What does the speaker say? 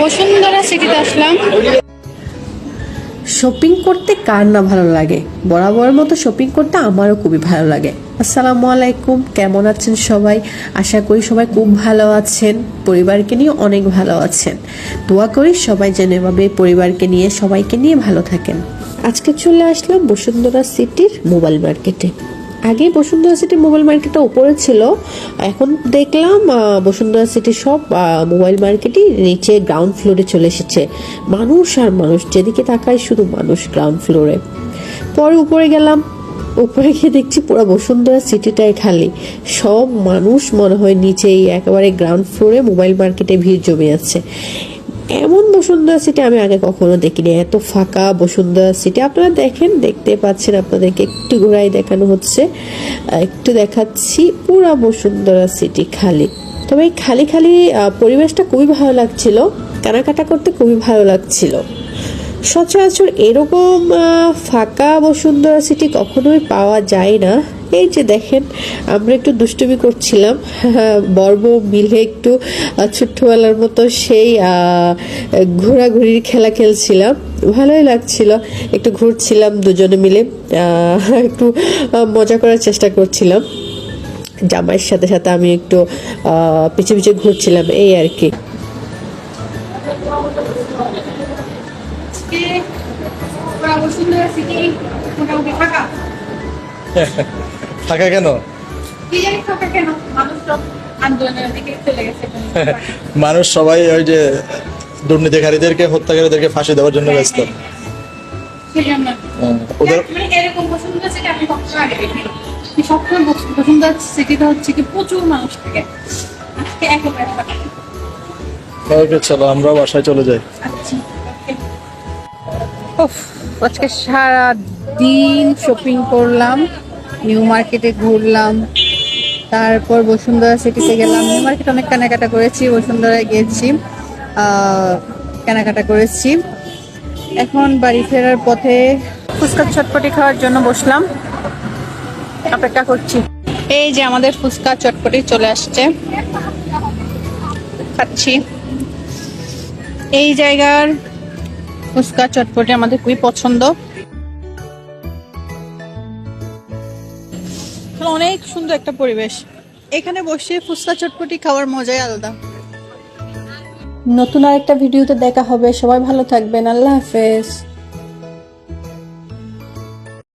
বসুন্ধরা সিটিতে আসলাম। শপিং করতে কার না ভালো লাগে? বরাবর মতো শপিং করতে আমারও খুবই ভালো লাগে। আসসালামু আলাইকুম, কেমন আছেন সবাই? আশা করি সবাই খুব ভালো আছেন, পরিবারকে নিয়ে অনেক ভালো আছেন। দোয়া করি সবাই যেন এভাবে পরিবারকে নিয়ে, সবাইকে নিয়ে ভালো থাকেন। আজকে চলে আসলাম বসুন্ধরা সিটির মোবাইল মার্কেটে। আগে বসুন্ধরা সিটি মোবাইল মার্কেটটা উপরে ছিল। এখন দেখলাম বসুন্ধরা সিটি সব মোবাইল মার্কেটই নিচে গ্রাউন্ড ফ্লোরে চলে এসেছে। মানুষ আর মানুষ, যেদিকে তাকায় শুধু মানুষ গ্রাউন্ড ফ্লোরে পরে উপরে গেলাম, উপরে গিয়ে দেখছি পুরো বসুন্ধরা সিটিটাই খালি। সব মানুষ মনে হয় নিচেই, একেবারে গ্রাউন্ড ফ্লোরে মোবাইল মার্কেটে ভিড় জমে আছে। এমন বসুন্ধরা সিটি আমি আগে কখনো দেখিনি। এত ফাঁকা বসুন্ধরা সিটি আপনারা দেখেন, দেখতে পাচ্ছেন আপনাদেরকে একটু ঘোরাই দেখানো হচ্ছে। একটু দেখাচ্ছি পুরা বসুন্ধরা সিটি খালি। তবে এই খালি খালি পরিবেশটা খুবই ভালো লাগছিল। কেনাকাটা করতে খুবই ভালো লাগছিল। সচরাচর এরকম ফাঁকা বসুন্ধরা সিটি কখনোই পাওয়া যায় না। এই যে দেখেন আমরা একটু দুষ্টুমি করছিলাম। বর্ব মিলে একটু ছোট্টবেলার মতো সেই আহ, ঘোরাঘুরির খেলা খেলছিলাম। ভালোই লাগছিল একটু ঘুরছিলাম দুজনে মিলে আহ, একটু মজা করার চেষ্টা করছিলাম। জামাইয়ের সাথে সাথে আমি একটু আহ, পিছে পিছে ঘুরছিলাম এই আর কি। মোটামুটি ফাঁকা? জানি ফাঁকা কেন? মানুষ সব আন্দোলনের দিকে চলে গেছে। মানুষ সবাই ওই যে দুর্নীতিকারীদেরকে হত্যাকারীদেরকে ফাঁসি দেওয়ার জন্য ব্যস্ত। জন্য হুম, ওদের মানে এরকম বসুন্ধরা সিটি আমি কখনো আগে দেখিনি। সবসময় বস- বসুন্ধরা হচ্ছে কি? প্রচুর মানুষ থাকে। আজকে একেবারে ওকে চলো আমরাও বাসায় চলে যাই। আচ্ছা আজকে সারা দিন শপিং করলাম। নিউ মার্কেটে ঘুরলাম। তারপর বসুন্ধরা সিটিতে গেলাম। নিউ মার্কেট অনেক কেনাকাটা করেছি। বসুন্ধরায় গেছি। কেনাকাটা করেছি। এখন বাড়ি ফেরার পথে ফুচকা চটপটি খাওয়ার জন্য বসলাম। অপেক্ষা করছি। এই যে আমাদের ফুচকা চটপটি চলে আসছে। খাচ্ছি। এই জায়গার ফুচকা চটপটি আমাদের খুবই পছন্দ। অনেক সুন্দর একটা পরিবেশ। এখানে বসে ফুচকা চটপটি খাওয়ার মজাই আলাদা। নতুন আরেকটা ভিডিওতে দেখা হবে। সবাই ভালো থাকবেন। আল্লাহ হাফেজ।